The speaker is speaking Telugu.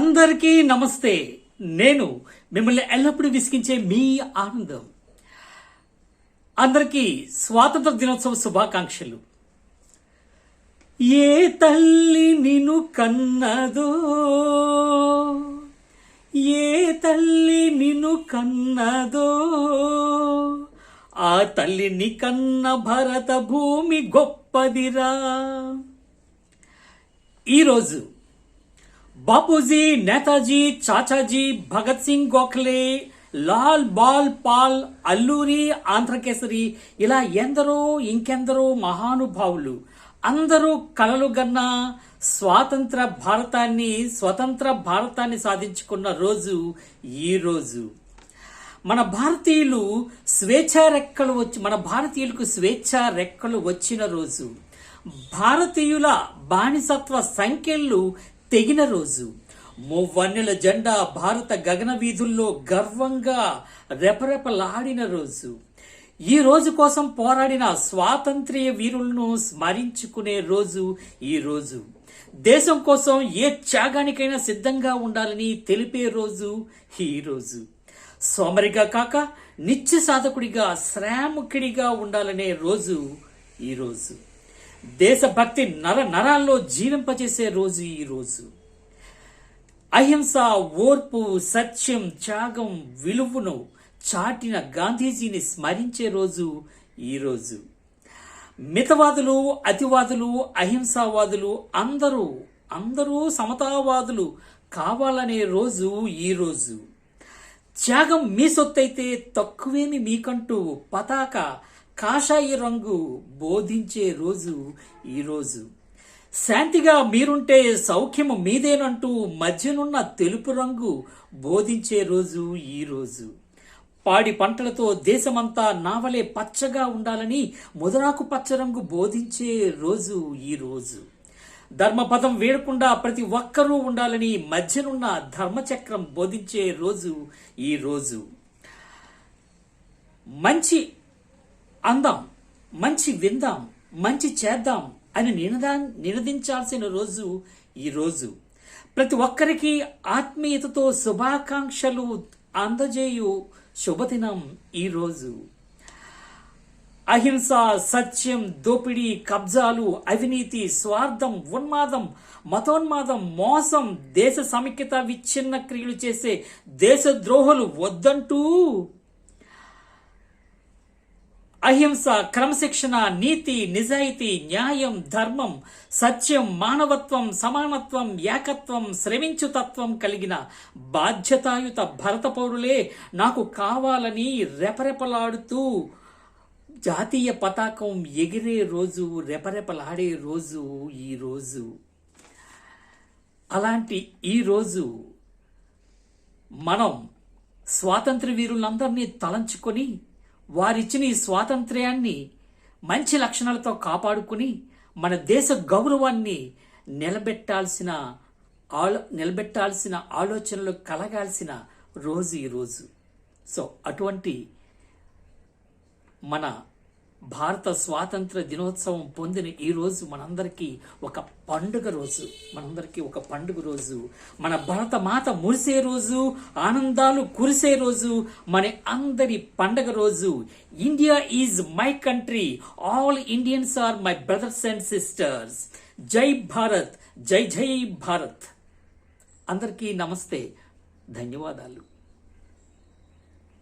అందరికీ నమస్తే. నేను మిమ్మల్ని ఎల్లప్పుడూ విసిగించే మీ ఆనందం. అందరికీ స్వాతంత్ర దినోత్సవ శుభాకాంక్షలు. ఏ తల్లి నిన్ను కన్నదో? ఏ తల్లి నిన్ను కన్నదో? ఆ తల్లిని కన్న భరత భూమి గొప్పదిరా. ఈరోజు బాపూజీ నేతాజీ చాచాజీ భగత్ సింగ్ గోఖలే లాల్ బాల్ పాల్ అల్లూరి ఆంధ్రకేసరి ఇలా ఎందరో ఇంకెందరో మహానుభావులు. అందరూ కలలు గన్న స్వాతంత్ర భారతాన్ని స్వతంత్ర భారతాన్ని సాధించుకున్న రోజు ఈ రోజు. మన భారతీయులు స్వేచ్ఛా రెక్కలు వచ్చి మన భారతీయులకు స్వేచ్ఛా రెక్కలు వచ్చిన రోజు. భారతీయుల బానిసత్వ సంఖ్యలు తెగిన రోజు. మువ్వన్నెల జెండా భారత గగన వీధుల్లో గర్వంగా రెపరెపలాడిన రోజు. ఈ రోజు కోసం పోరాడిన స్వాతంత్ర్య వీరులను స్మరించుకునే రోజు ఈ రోజు. దేశం కోసం ఏ త్యాగానికైనా సిద్ధంగా ఉండాలని తెలిపే రోజు ఈ రోజు. సోమరిగా కాక నిత్య సాధకుడిగా శ్రాముఖిడిగా ఉండాలనే రోజు ఈ రోజు. దేశభక్తి నర నరాల్లో జీవింపజేసే రోజు ఈ రోజు. అహింస ఓర్పు సత్యం త్యాగం విలువను చాటిన గాంధీజీని స్మరించే రోజు ఈ రోజు. మితవాదులు అతివాదులు అహింసావాదులు అందరూ అందరూ సమతావాదులు కావాలనే రోజు ఈ రోజు. త్యాగం మీ సొత్తైతే తక్కువేమి మీకంటూ పతాక కాషాయి రంగు బోధించే రోజు ఈరోజు శాంతిగా మీరుంటే సౌఖ్యము మీదేనంటూ మధ్యనున్న తెలుపు రంగు బోధించే రోజు ఈ రోజు. పాడి పంటలతో దేశమంతా నావలే పచ్చగా ఉండాలని ముదరాకు పచ్చ రంగు బోధించే రోజు ఈ రోజు. ధర్మపదం వేడకుండా ప్రతి ఒక్కరూ ఉండాలని మధ్యనున్న ధర్మచక్రం బోధించే రోజు ఈ రోజు. మంచి అందాం మంచి విందాం మంచి చేద్దాం అని నినదా నినదించాల్సిన రోజు ఈ రోజు. ప్రతి ఒక్కరికి ఆత్మీయతతో శుభాకాంక్షలు అందజేయు శుభదినం ఈ రోజు. అహింస సత్యం దోపిడీ కబ్జాలు అవినీతి స్వార్థం ఉన్మాదం మతోన్మాదం మోసం దేశ సమైక్యత విచ్ఛిన్న క్రియలు చేసే దేశద్రోహులు వద్దంటూ అహింస క్రమశిక్షణ నీతి నిజాయితీ న్యాయం ధర్మం సత్యం మానవత్వం సమానత్వం ఏకత్వం శ్రమించుతత్వం కలిగిన బాధ్యతాయుత భరత పౌరులే నాకు కావాలని రెపరెపలాడుతూ జాతీయ పతాకం ఎగిరే రోజు రెపరెపలాడే రోజు ఈ రోజు. అలాంటి ఈ రోజు మనం స్వాతంత్ర వీరులందరినీ తలంచుకొని వారిచ్చిన ఈ స్వాతంత్ర్యాన్ని మంచి లక్షణాలతో కాపాడుకుని మన దేశ గౌరవాన్ని నిలబెట్టాల్సిన ఆలో నిలబెట్టాల్సిన ఆలోచనలు కలగాల్సిన రోజు ఈ రోజు. సో అటువంటి మన భారత స్వాతంత్ర దినోత్సవం పొందిన ఈ రోజు మనందరికీ ఒక పండుగ రోజు. మనందరికీ ఒక పండుగ రోజు. మన భరత మాత మురిసే రోజు ఆనందాలు కురిసే రోజు మన అందరి పండుగ రోజు. India is my country all Indians are my brothers and sisters Jai Bharat Jai జై భారత్. అందరికీ నమస్తే. ధన్యవాదాలు.